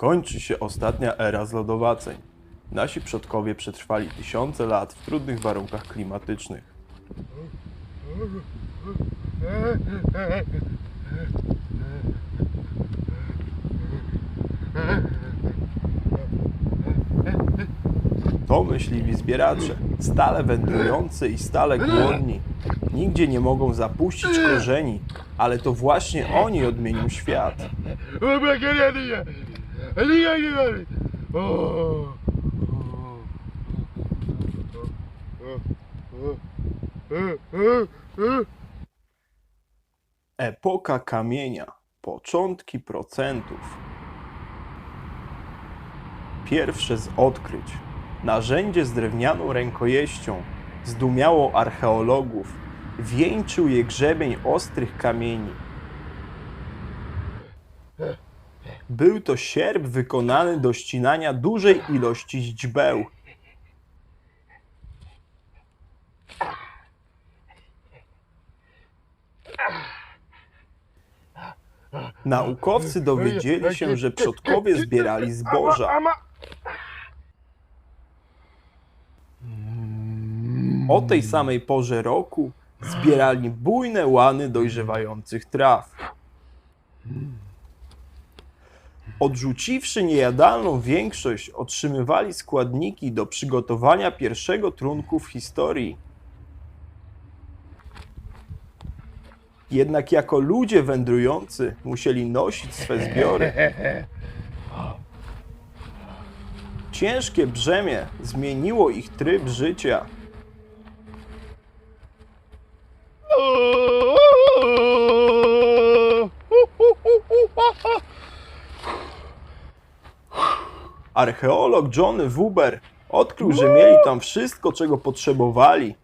Kończy się ostatnia era zlodowaceń. Nasi przodkowie przetrwali tysiące lat w trudnych warunkach klimatycznych. To myśliwi zbieracze, stale wędrujący i stale głodni. Nigdzie nie mogą zapuścić korzeni, ale to właśnie oni odmienią świat. Epoka kamienia. Początki procentów. Pierwsze z odkryć. Narzędzie z drewnianą rękojeścią zdumiało archeologów. Wieńczył je grzebień ostrych kamieni. Był to sierp wykonany do ścinania dużej ilości źdźbeł. Naukowcy dowiedzieli się, że przodkowie zbierali zboża. O tej samej porze roku zbierali bujne łany dojrzewających traw. Odrzuciwszy niejadalną większość, otrzymywali składniki do przygotowania pierwszego trunku w historii. Jednak jako ludzie wędrujący musieli nosić swe zbiory. Ciężkie brzemię zmieniło ich tryb życia. Archeolog Johnny Wuber odkrył, że mieli tam wszystko, czego potrzebowali.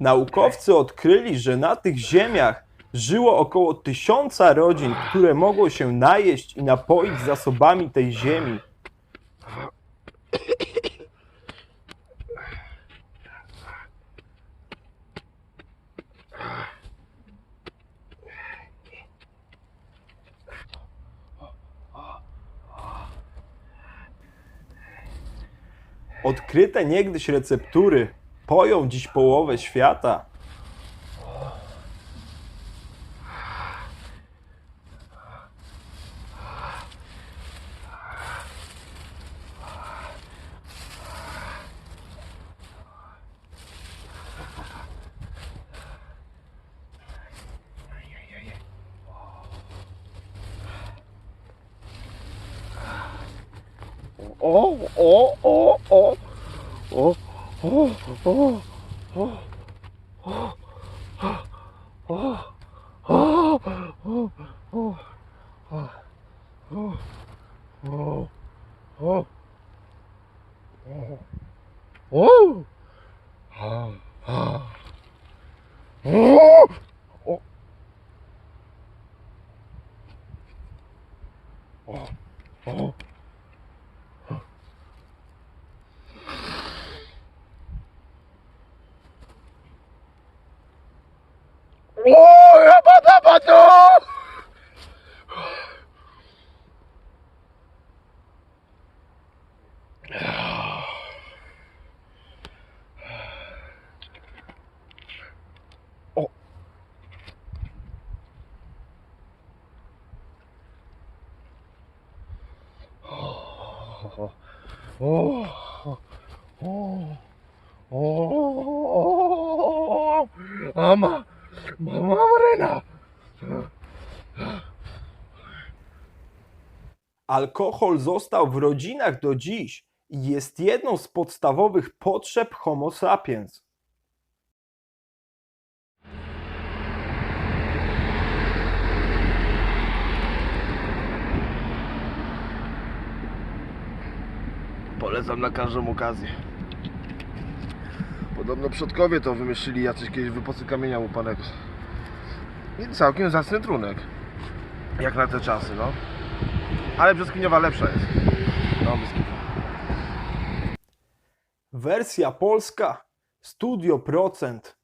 Naukowcy odkryli, że na tych ziemiach żyło około tysiąca rodzin, które mogło się najeść i napoić zasobami tej ziemi. Odkryte niegdyś receptury poją dziś połowę świata. 어, 어, 어, 어, 어, 어, 어, 어, 어, 어, 어, 어, 어, 어, 어, 어, 어, 어, 아, 아, 어, 어, 어, 어. 오, 야, 바다 봤어! 아마. Mama Marena. Alkohol został w rodzinach do dziś i jest jedną z podstawowych potrzeb Homo sapiens. Polecam na każdą okazję. Podobno przodkowie to wymyślili jacyś kiedyś w epoce kamienia łupanego. I całkiem zacny trunek. Jak na te czasy, no. Ale brzoskwiniowa lepsza jest. No, kitu. Wersja polska Studio Procent